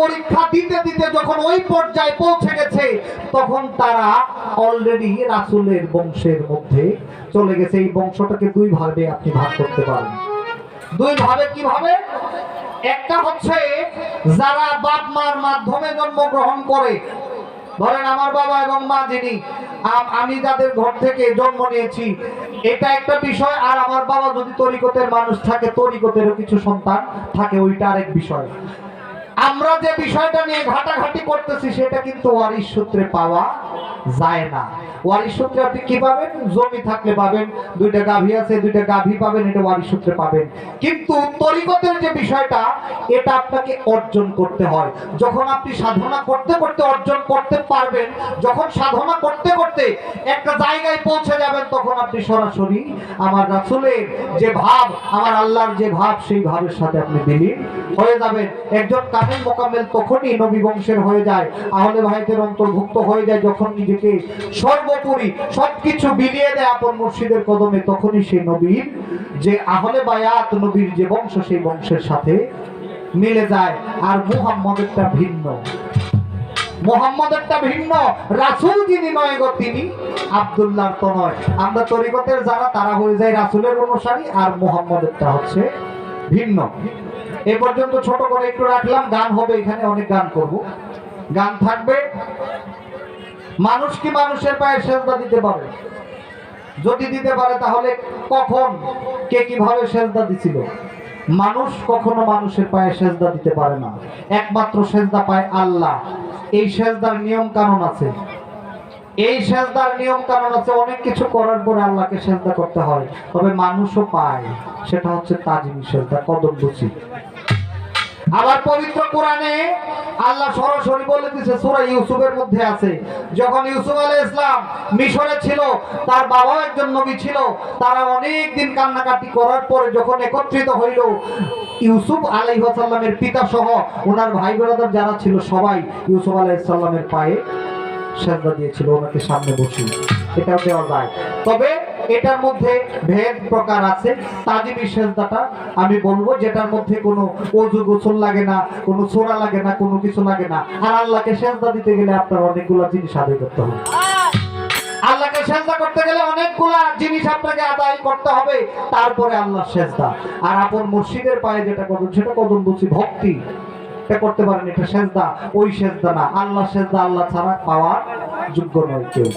পরীক্ষা দিতে দিতে যখন ওই পর্যায়ে পৌঁছে গেছে, তখন তারা অলরেডি রাসূলের বংশের মধ্যে চলে গেছে। এই বংশটাকে দুই ভাবে আপনি ভাগ করতে পারেন। দুই ভাবে কীভাবে? একটা হচ্ছে, যারা বাপ মার মাধ্যমে জন্মগ্রহণ করে, ধরেন আমার বাবা এবং মা যিনি আমি যাদের ঘর থেকে জন্ম নিয়েছি, এটা একটা বিষয়, আর আমার বাবা যদি তরিকতের মানুষ থাকে, তরিকতেরও কিছু সন্তান থাকে, ওইটা আরেক বিষয়। আমরা যে বিষয়টা নিয়ে ঘাটাঘাটি করতেছি, সেটা কিন্তু ওয়ারিশ সূত্রে পাওয়া যায় না। ওয়ারিশ সূত্রে আপনি কি পাবেন? জমি থাকলে পাবেন, দুইটা গাভী আছে, দুইটা গাভী পাবেন, এটা ওয়ারিশ সূত্রে পাবেন। কিন্তু তরিকতের যে বিষয়টা, এটা আপনাকে অর্জন করতে হয়। যখন আপনি সাধনা করতে করতে অর্জন করতে পারবেন, যখন সাধনা করতে করতে একটা জায়গায় পৌঁছে যাবেন, তখন আপনি সরাসরি আমার রাসূলের যে ভাব, আমার আল্লাহর যে ভাব, সেই ভাবের সাথে আপনি বিলীন হয়ে যাবেন। একজন কামেল মোকামেল তখনই নবী বংশের হয়ে যায়। আহলে ভাইদের অন্তর্ভুক্ত হয়ে যায় যখন নিজেকে সর্বোপরি সবকিছু বিলিয়ে দেয় আপন মুর্শিদের কদমে, তখনই সেই নবীর যে আহলে বায়াত, নবীর যে বংশ, সেই বংশের সাথে মিলে যায়। আর মুহাম্মদেরটা ভিন্ন। মোহাম্মদেরটা ভিন্ন। রাসুল যিনি নয় গো, তিনি আব্দুল্লাহর তো নয়। আমরা তরিকতের যারা, তারা হয়ে যায় রাসুলের অনুসারী, আর মোহাম্মদেরটা হচ্ছে ভিন্ন। এ পর্যন্ত ছোট করে একটু রাখলাম, গান হবে, এখানে অনেক গান করব। গান থাকবে। মানুষ কি মানুষের পায়ে সেজদা দিতে পারে? যদি দিতে পারে, তাহলে কখন, কে কীভাবে সেজদা দিছিল? মানুষ কখনো মানুষের পায়ে সেজদা দিতে পারে না। একমাত্র সেজদা পায় আল্লাহ। এই সেজদার নিয়ম কানুন আছে। এই সেজদার নিয়ম কানুন আছে অনেক কিছু করার পরে আল্লাহকে সেজদা করতে হয়। তবে মানুষও পায়, সেটা হচ্ছে তাজিমি সেজদা, কদম বুঝি। আবার পবিত্র কোরআনে আল্লাহ সরাসরি বলে দিয়েছে, সূরা ইউসুফের মধ্যে আছে, যখন ইউসুফ আলাইহিস ইসলাম মিশরে ছিল, তার বাবাও একজন নবী ছিল, তারা অনেক দিন কান্নাকাটি করার পরে যখন একত্রিত হইল, ইউসুফ আলাইহিস সালামের পিতা সহ ওনার ভাই ব্রাদার যারা ছিল সবাই ইউসুফ আলাইহিস সালামের পায়ে সেজদা দিয়েছিল, ওনাকে সামনে বসিয়ে। এটাও দেওয়া যায়। তবে এটার মধ্যে ভেদ প্রকার আছে। তাজিমি সেজদাটা আমি বলব, যেটার মধ্যে কোনো অজু গোসল লাগে না, কোনো ছোড়া লাগে না, কোনো কিছু লাগে না। আর আল্লাহকে সেজদা দিতে গেলে আপনার অনেকগুলো জিনিস আদায় করতে হবে। আল্লাহকে সেজদা করতে গেলে অনেকগুলা জিনিস আপনাকে আদায় করতে হবে। তারপরে আল্লাহ সেজদা। আর আপন মুর্শিদের পায়ে যেটা কদম সেটা কদম বলছি ভক্তি। এটা করতে পারেন, এটা সেজদা। ওই সেজদা না। আল্লাহ সেজদা, আল্লাহ ছাড়া পাওয়ার যোগ্য নয় কেউ।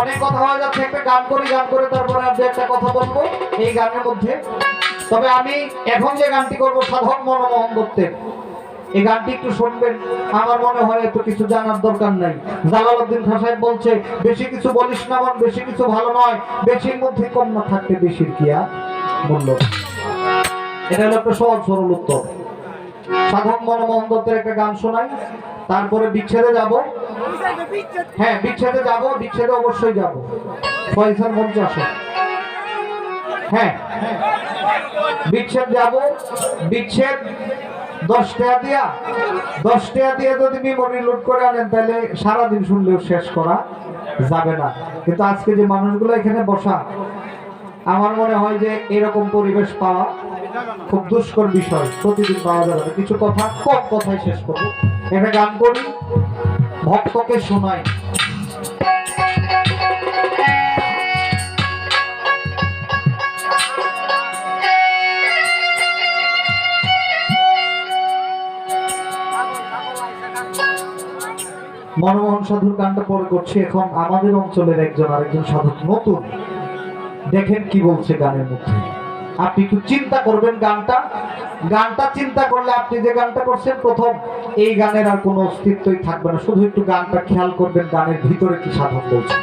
অনেক কথা হয়ে যাচ্ছে, একটা গান করি, গান করে তারপরে আপনি একটা কথা বলব এই গানের মধ্যে। তবে আমি এখন যে গানটি করব, সাধক মনমোহন দত্তের। এই গানটি একটু শুনবেন। আমার মনে হয় এত কিছু জানার দরকার নাই। জালালউদ্দিন খান সাহেব বলছে, বেশি কিছু বলিস না মন, বেশি কিছু ভালো নয়। বেশির মধ্যে কম না থাকতে বেশির কি আর মূল্য? একটা সহজ সরল উত্তর। সাধক মনমোহন দত্তের একটা গান শোনাই, তারপরে বিচ্ছেদে যাব। হ্যাঁ বিচ্ছেদে যাব, বিচ্ছেদে অবশ্যই যাব। হ্যাঁ বিচ্ছেদ যাব। বিচ্ছেদ দশ টাকা দিয়া, দশ টাকা দিয়ে যদি মেমোরি লোড করে আনেন, তাহলে সারাদিন শুনলেও শেষ করা যাবে না। কিন্তু আজকে যে মানুষগুলো এখানে বসা, আমার মনে হয় যে এরকম পরিবেশ পাওয়া খুব দুষ্কর বিষয়। প্রতিদিন পাওয়া যাবে না। কিছু কথা, কম কথায় শেষ করব। একটা গান করি, ভক্তকে শোনাই। মনমোহন সাধুর গানটা পরে করছি। এখন আমাদের অঞ্চলের একজন আরেকজন সাধক নতুন। দেখেন কি বলছে গানের মধ্যে। আপনি একটু চিন্তা করবেন গানটা। গানটা চিন্তা করলে আপনি যে গানটা করছেন, প্রথম এই গানের আর কোনো অস্তিত্বই থাকবে না। শুধু একটু গানটা খেয়াল করবেন, গানের ভিতরে কি সাধন বলছে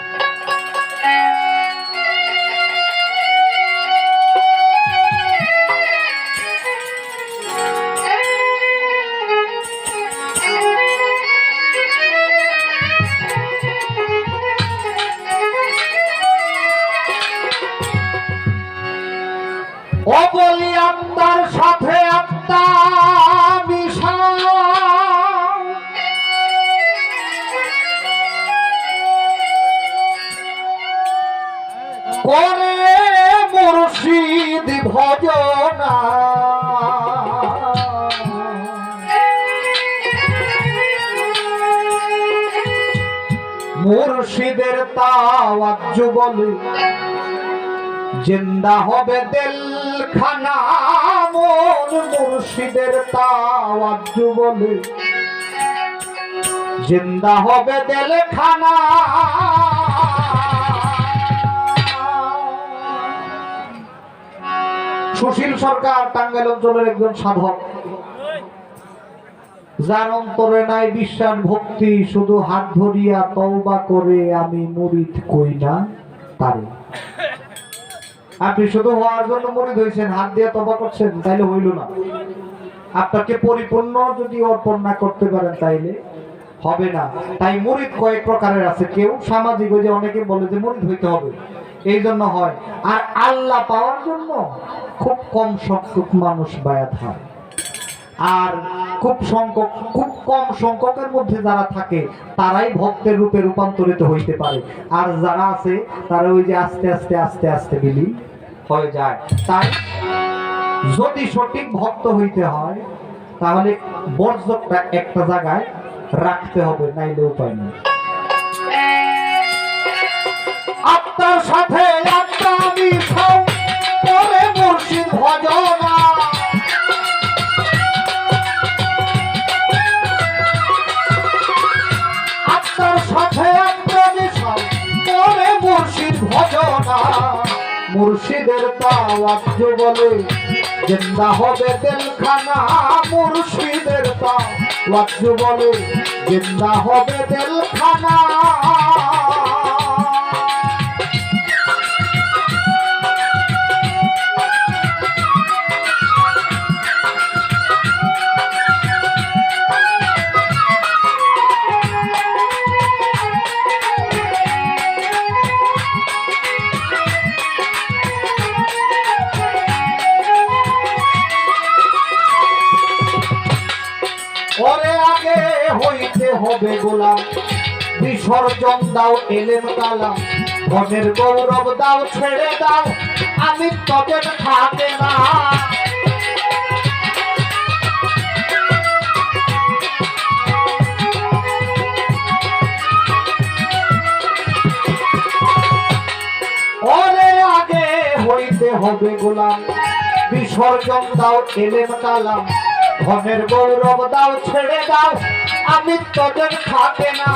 তাওয়াজ বলে জিন্দা হবে দিল খানা মন মুর্শিদের তাওয়াজ বলে জিন্দা হবে দিল খানা সুশীল সরকার টাঙ্গাইল অঞ্চলের একজন সাধক। যার অন্তরে নাই বিশ্বাস ভক্তি, শুধু হাত ধরিয়া তওবা করে আমি মুরিদ কই না তারে। আপনি শুধু হওয়ার জন্য মুরিদ হয়েছেন, হাত দিয়ে তবা করছেন, তাইলে হইল না। আপনাকে পরিপূর্ণ যদি অর্পণ না করতে পারেন তাইলে হবে না। তাই মুরিদ কয়েক প্রকারের আছে। কেউ সামাজিক ওই যে অনেকে বলে যে মুরিদ হইতে হবে। এই জন্য হয়। আর আল্লাহ পাওয়ার জন্য খুব কম সংখ্যক মানুষ বায়াত হয়। আর খুব সংখ্যক, খুব কম সংখ্যকের মধ্যে যারা থাকে, তারাই ভক্তের রূপে রূপান্তরিত হইতে পারে। আর যারা আছে, তারা ওই যে আস্তে আস্তে আস্তে আস্তে বিলীন হয়ে যায়। তাই যদি সঠিক ভক্ত হইতে হয়, তাহলে বর্জকটা একটা জায়গায় রাখতে হবে, নাইলে উপায় নেই। আত্মার সাথে আত্মা মিশাও তাওয়াজ বলে জিন্দা হবে দিলখানা মুর্শিদের তাওয়াজ বলে জিন্দা হবে দিলখানা গোলাম বিসর্জন দাও, এলেন কালাম মনের গৌরব দাও, ছেড়ে দাও। আমি তবে থাকে না। হবে গোলাম। বিসর্জন দাও, এলেন কালাম ধনের গৌরব দাও, ছেড়ে দাও। আমি তোদের থাকে না।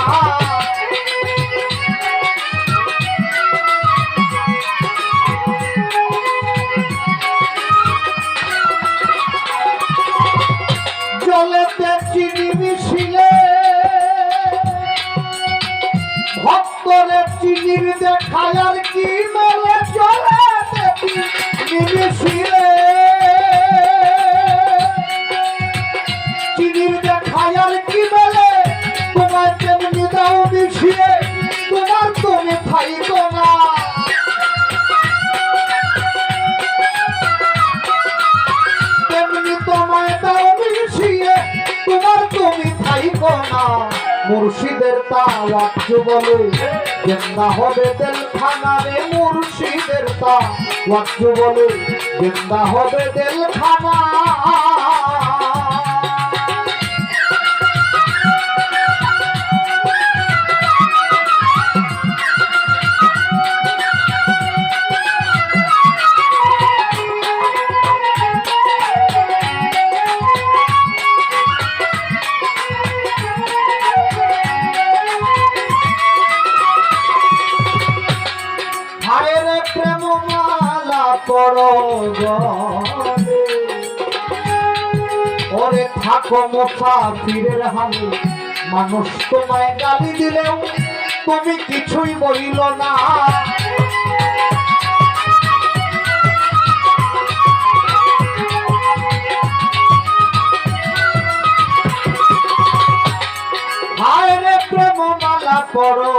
জলেতে চিনি মিশিলে ভক্তরে চিনির দেখায় আর কি মেলে জলেতে বলে জিন্দা হবে তেল খানা রে মুর্শিদের তাওয়াজ বলে জিন্দা হবে তেল ওরে থাকো হালে। মানুষ তোমায় গালি দিলেও তুমি কিছুই বলিল না। প্রেম মালা করো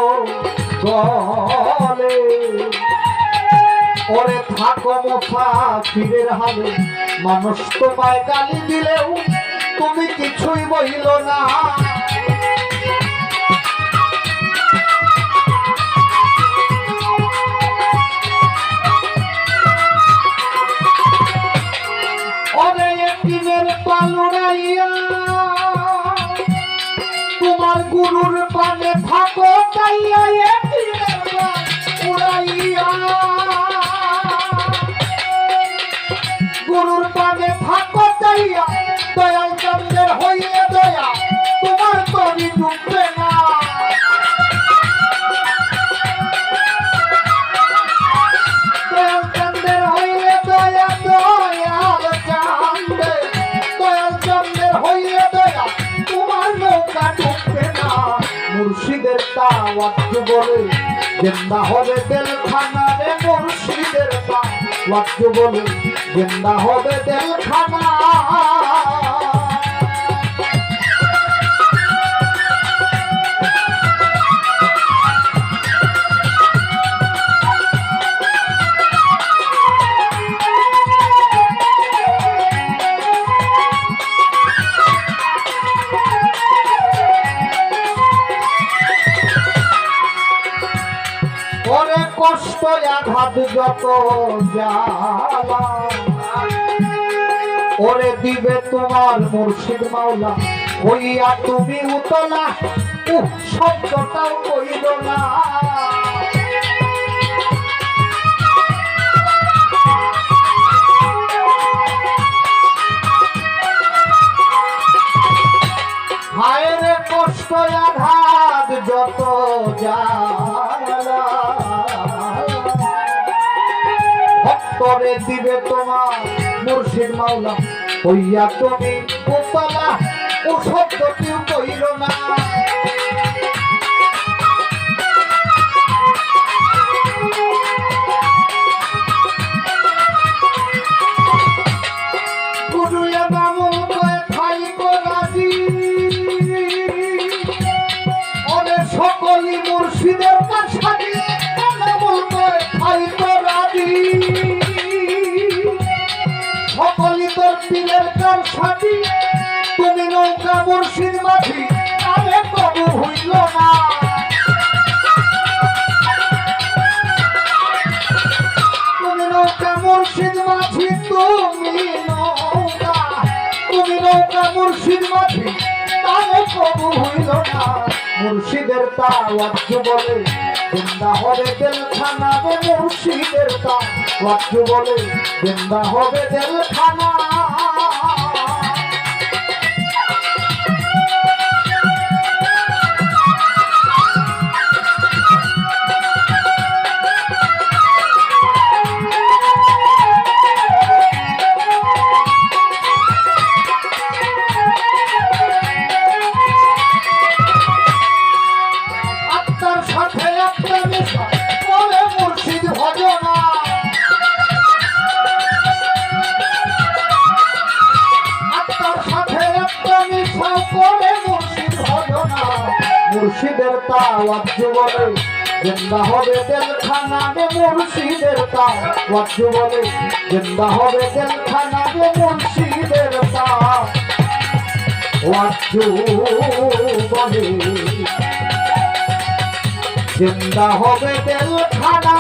ওরে থাকো মুসাফিরের হালে মানুষ তোমায় গালি দিলেও তুমি কিছুই বহিল না। তোমার গুরুর পানে থাকো তাইয়া পানি ঢুকবে না মুর্শিদের দাওয়াত বলে গেন্দা হবে তেলখানা রে মুর্শিদের দাওয়াত বলে গেন্দা হবে তেলখানা জ্বালা। ওরে দিবে তোমার মুর্শিদ মাওলা, হইয়া তুমি উতলা। শব্দটাও কইল না। হায়ের কষ্ট আঘাত যত জ্বালা ভক্তরে দিবে তোমার মুর্শিদ মাওলা। হইয়া তুমি উতলা ও শব্দটিও কইল না। মুর্শিদ মাঝি তাহলে কবু হইল না। মুর্শিদের তাওয়াজ বলে জিন্দা হবে জেলখানা রে মুর্শিদের তাওয়াজ বলে জিন্দা হবে দেলখানা বলে জিন্দা হবে তেলখানা রে মুর্শিদের তাওয়াজ বলে জিন্দা হবে তেলখানা রে মুর্শিদের তাওয়াজ বলে জিন্দা হবে তেলখানা